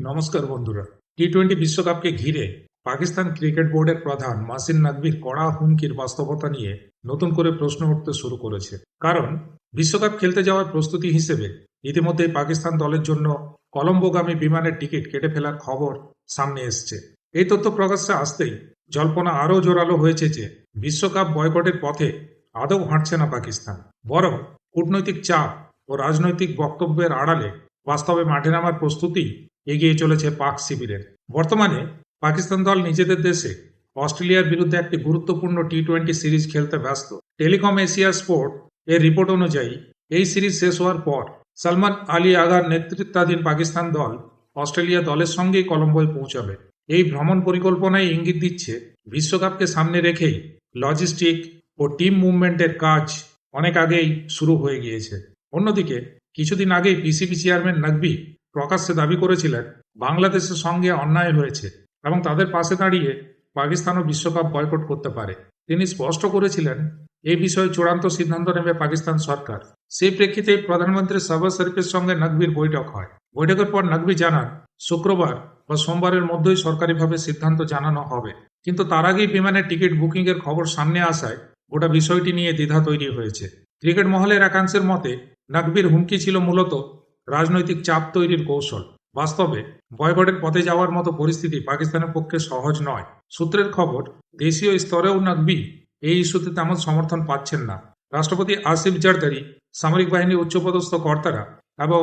নমস্কার বন্ধুরা। T twenty বিশ্বকাপকে ঘিরে পাকিস্তান ক্রিকেট বোর্ডের প্রধান মাসিন নাকভির কড়া হুমকির বাস্তবতা নিয়ে নতুন করে প্রশ্ন উঠতে শুরু করেছে। কারণ, বিশ্বকাপ খেলতে যাওয়ার প্রস্তুতি হিসেবে ইতিমধ্যেই পাকিস্তান দলের জন্য কলম্বোগামী বিমানের টিকিট কেটে ফেলার খবর সামনে এসছে। এই তথ্য প্রকাশ্যে আসতেই জল্পনা আরও জোরালো হয়েছে যে বিশ্বকাপ বয়কটের পথে আদৌ হাঁটছে না পাকিস্তান। বরং কূটনৈতিক চাপ ও রাজনৈতিক বক্তব্যের আড়ালে বাস্তবে মাঠে নামার প্রস্তুতি এগিয়ে চলেছে পাক শিবিরের। বর্তমানে পাকিস্তান দল নিজেদের দেশে অস্ট্রেলিয়ার বিরুদ্ধে একটি গুরুত্বপূর্ণ টি টোয়েন্টি সিরিজ খেলতে ব্যস্ত। টেলিকম এশিয়া স্পোর্ট এর রিপোর্ট অনুযায়ী এই সিরিজ শেষ হওয়ার পর সালমান আলী আগার নেতৃত্বাধীন পাকিস্তান দল অস্ট্রেলিয়া দলের সঙ্গেই কলম্বোয় পৌঁছাবে। এই ভ্রমণ পরিকল্পনায় ইঙ্গিত দিচ্ছে বিশ্বকাপকে সামনে রেখেই লজিস্টিক ও টিম মুভমেন্টের কাজ অনেক আগেই শুরু হয়ে গিয়েছে। অন্যদিকে কিছুদিন আগেই পিসিবি চেয়ারম্যান নাকবি প্রকাশ্যে দাবি করেছিলেন, বাংলাদেশের সঙ্গে অন্যায় হয়েছে এবং তাদের পাশে দাঁড়িয়ে পাকিস্তানও বিশ্বকাপ বয়কট করতে পারে। তিনি স্পষ্ট করেছিলেন এই বিষয়ে চূড়ান্ত সিদ্ধান্ত নেবে পাকিস্তান সরকার। সেই প্রেক্ষিতে প্রধানমন্ত্রী সাবাজ শরীফের সঙ্গে নাকবির বৈঠক হয়। বৈঠকের পর নাকবি জানান, শুক্রবার বা সোমবারের মধ্যেই সরকারিভাবে সিদ্ধান্ত জানানো হবে। কিন্তু তার আগেই বিমানের টিকিট বুকিং এর খবর সামনে আসায় গোটা বিষয়টি নিয়ে দ্বিধা তৈরি হয়েছে। ক্রিকেট মহলের একাংশের মতে নাকবির হুমকি ছিল মূলত রাজনৈতিক চাপ তৈরির কৌশল। বাস্তবে, বয়কটের পথে যাওয়ার মতো পরিস্থিতি পাকিস্তানের পক্ষে সহজ নয়। সূত্রের খবর, দেশীয় স্তরেও নাকবি এই ইস্যুতে তেমন সমর্থন পাচ্ছেন না। রাষ্ট্রপতি আসিফ জারদারি, সামরিক বাহিনীর উচ্চপদস্থ কর্তারা এবং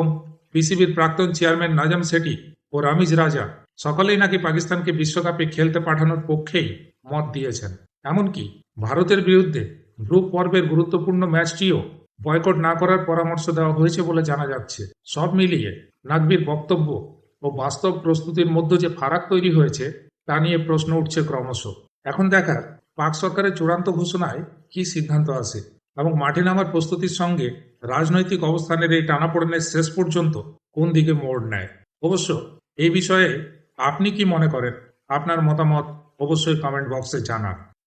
পিসিবির প্রাক্তন চেয়ারম্যান নাজাম সেটি ও রামিজ রাজা সকলেই নাকি পাকিস্তানকে বিশ্বকাপে খেলতে পাঠানোর পক্ষেই মত দিয়েছেন। এমনকি ভারতের বিরুদ্ধে গ্রুপ পর্বের গুরুত্বপূর্ণ ম্যাচটিও বয়কট না করার পরামর্শ দেওয়া হয়েছে বলে জানা যাচ্ছে। সব মিলিয়ে নাকবির বক্তব্য ও বাস্তব প্রস্তুতির মধ্যে যে ফারাক তৈরি হয়েছে, তা নিয়ে প্রশ্ন উঠছে ক্রমশ। এখন দেখার পাক সরকারের চূড়ান্ত ঘোষণায় কি সিদ্ধান্ত আছে এবং মাঠে নামার প্রস্তুতির সঙ্গে রাজনৈতিক অবস্থানের এই টানাপোড়েনের শেষ পর্যন্ত কোন দিকে মোড় নেয়? অবশ্য এই বিষয়ে আপনি কি মনে করেন? আপনার মতামত অবশ্যই কমেন্ট বক্সে জানান।